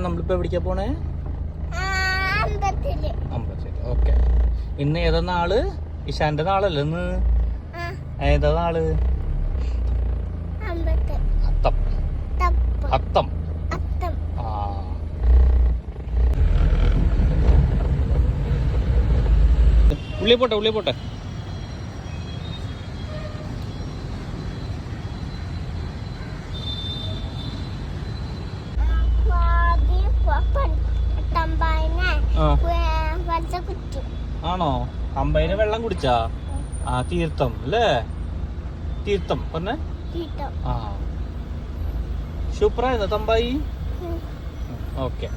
നമ്മളിപ്പോ എവിടേക്കാ പോണേ? അമ്പലത്തിൽ ഓക്കെ. ഇന്ന് ഏതാ നാൾ? ഇഷാന്റെ നാളല്ലേ ഇന്ന്? ഏതാ നാൾ? അത്തം. അത്തം. ഉള്ളി പോട്ടെ ഉള്ളി പോട്ടെ. ആണോ? അമ്പതിന് വെള്ളം കുടിച്ചാ? ആ തീർത്ഥം അല്ലേ? തീർത്ഥം പറഞ്ഞേ. ആ. സൂപ്പറായിരുന്നു തമ്പായി. ഓക്കെ.